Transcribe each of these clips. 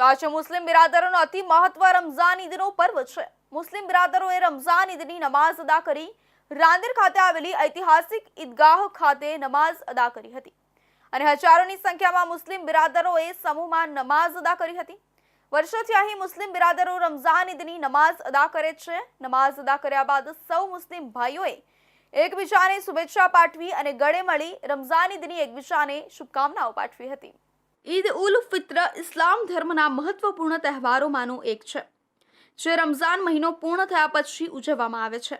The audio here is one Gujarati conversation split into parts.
તો આજે મુસ્લિમ બિરાદરોનો અતિ મહત્વ રમઝાન ઈદનો પર્વ છે. મુસ્લિમ બિરાદરોએ રમઝાન ઈદની નમાઝ અદા કરી રાંદેર ખાતે આવેલી ઐતિહાસિક ઈદગાહ ખાતે નમાઝ અદા કરી હતી. અને હજારોની સંખ્યામાં મુસ્લિમ બિરાદરોએ સમૂહમાં નમાઝ અદા કરી હતી. વર્ષોથી અહીં મુસ્લિમ બિરાદરો રમઝાન ઈદની નમાઝ અદા કરે છે. નમાઝ અદા કર્યા બાદ સૌ મુસ્લિમ ભાઈઓએ એકબીજાને શુભેચ્છા પાઠવી અને ગળે મળી રમઝાન ઈદની એકબીજાને શુભકામનાઓ પાઠવી હતી. ઈદ ઉલ ફિત્ર ઇસ્લામ ધર્મના મહત્વપૂર્ણ તહેવારોમાંનો એક છે, જે રમઝાન મહિનો પૂર્ણ થયા પછી ઉજવવામાં આવે છે.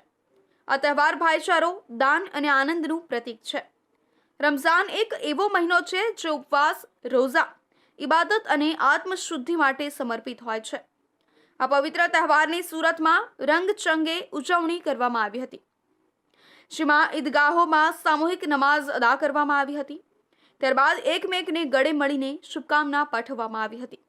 આ તહેવાર ભાઈચારો, દાન અને આનંદનું પ્રતીક છે. રમઝાન એક એવો મહિનો છે જે ઉપવાસ, રોઝા, ઇબાદત અને આત્મશુદ્ધિ માટે સમર્પિત હોય છે. આ પવિત્ર તહેવારની સુરતમાં રંગચંગે ઉજવણી કરવામાં આવી હતી. જેમાં ઈદગાહોમાં સામૂહિક નમાઝ અદા કરવામાં આવી હતી. ત્યારબાદ એકમેકને ગળે મળીને શુભકામના પાઠવવામાં આવી હતી.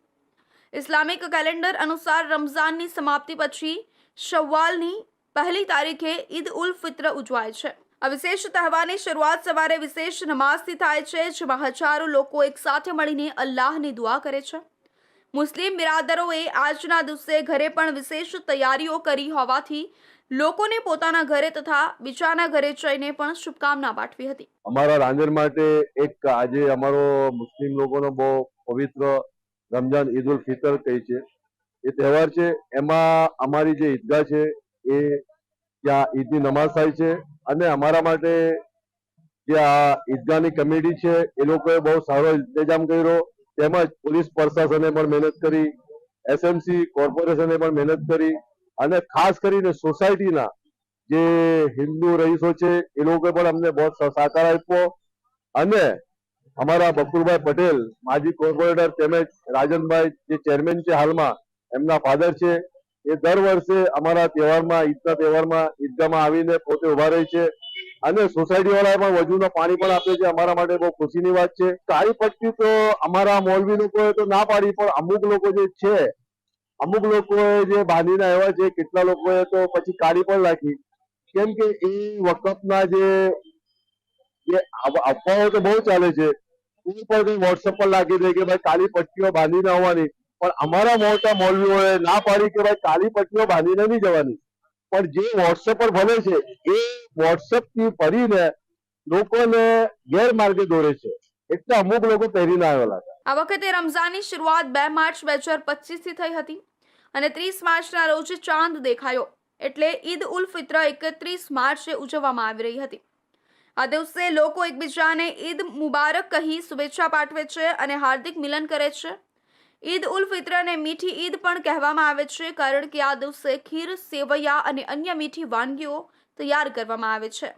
ઇસ્લામિક કેલેન્ડર અનુસાર રમઝાનની સમાપ્તિ પછી શવ્વાલની પહેલી તારીખે ઈદ ઉલ ફિત્ર ઉજવાય છે. આ વિશેષ તહેવારની શરૂઆત સવારે વિશેષ નમાઝથી થાય છે, જેમાં હજારો લોકો એકસાથે મળીને અલ્લાહની દુઆ કરે છે. મુસ્લિમ બિરાદરોએ આજના દિવસે ઘરે પણ વિશેષ તૈયારીઓ કરી હોવાથી લોકોને પોતાના ઘરે તથા બીજાના ઘરે જઈને પણ શુભકામના પાઠવી હતી. અમારા રાંદેર માટે એક આજે અમારો મુસ્લિમ લોકોનો બહુ પવિત્ર રમજાન ઈદ ઉલ ફિતર કહી છે. એ તહેવાર છે. એમાં અમારી જે ઈદગાહ છે એ ત્યાં ઈદની નમાઝ થાય છે અને અમારા માટે જે આ ઈદગાહની કમિટી છે એ લોકોએ બહુ સારો ઇંતજામ કર્યો. તેમજ પોલીસ પ્રશાસને પણ મહેનત કરી એસએમસી કોર્પોરેશને પણ મહેનત કરી અને ખાસ કરીને સોસાયટીના જે હિન્દુ રહીશો છે, એ લોકો પણ અમને બહુ સહકાર આપ્યો અને અમારા બકુરભાઈ પટેલ, માજી કોર્પોરેટર તેમજ રાજનભાઈ જે ચેરમેન છે હાલમાં, એમના ફાધર છે, એ દર વર્ષે અમારા તહેવારમાં, ઈદના તહેવારમાં ઈદગાહમાં આવીને પોતે ઊભા રહે છે. અને સોસાયટી વાળા પણ વજુનો પાણી પણ આપે છે, અમારા માટે બહુ ખુશીની વાત છે. કાળી પટ્ટી તો અમારા મોલવી લોકોએ તો ના પાડી, પણ અમુક લોકો જે છે, અમુક લોકોએ જે બાંધીને આવ્યા છે, કેટલા લોકોએ તો પછી કાઢી પણ રાખી કેમ કે એ વખતના જે જે અફ- અફવાઓ તો બહુ ચાલે છે. કોઈ પણ કઈ વોટ્સઅપ પર લાગી દે કે ભાઈ કાળી પટ્ટીઓ બાંધીને આવવાની. પણ અમારા મોટા મૌલવીઓએ ના પાડી કે ભાઈ કાળી પટ્ટીઓ બાંધીને નહીં જવાની. પણ જે વોટ્સઅપ પર ભલે છે, એ વોટ્સએપથી ભરીને લોકોને ગેરમાર્ગે દોરે છે. એટલે અમુક લોકો પહેરીને આવેલા હતા આ વખતે રમઝાનની શરૂઆત બે માર્ચ બે હજાર પચીસથી થઈ હતી અને ત્રીસ માર્ચના રોજ ચાંદ દેખાયો એટલે ઈદ ઉલ ફિત્ર એકત્રીસ માર્ચે ઉજવવામાં આવી રહી હતી. આ દિવસે લોકો એકબીજાને ઈદ મુબારક કહી શુભેચ્છા પાઠવે છે અને હાર્દિક મિલન કરે છે. ઈદ ઉલ ફિત્રને મીઠી ઈદ પણ કહેવામાં આવે છે, કારણ કે આ દિવસે ખીર, સેવૈયા અને અન્ય મીઠી વાનગીઓ તૈયાર કરવામાં આવે છે.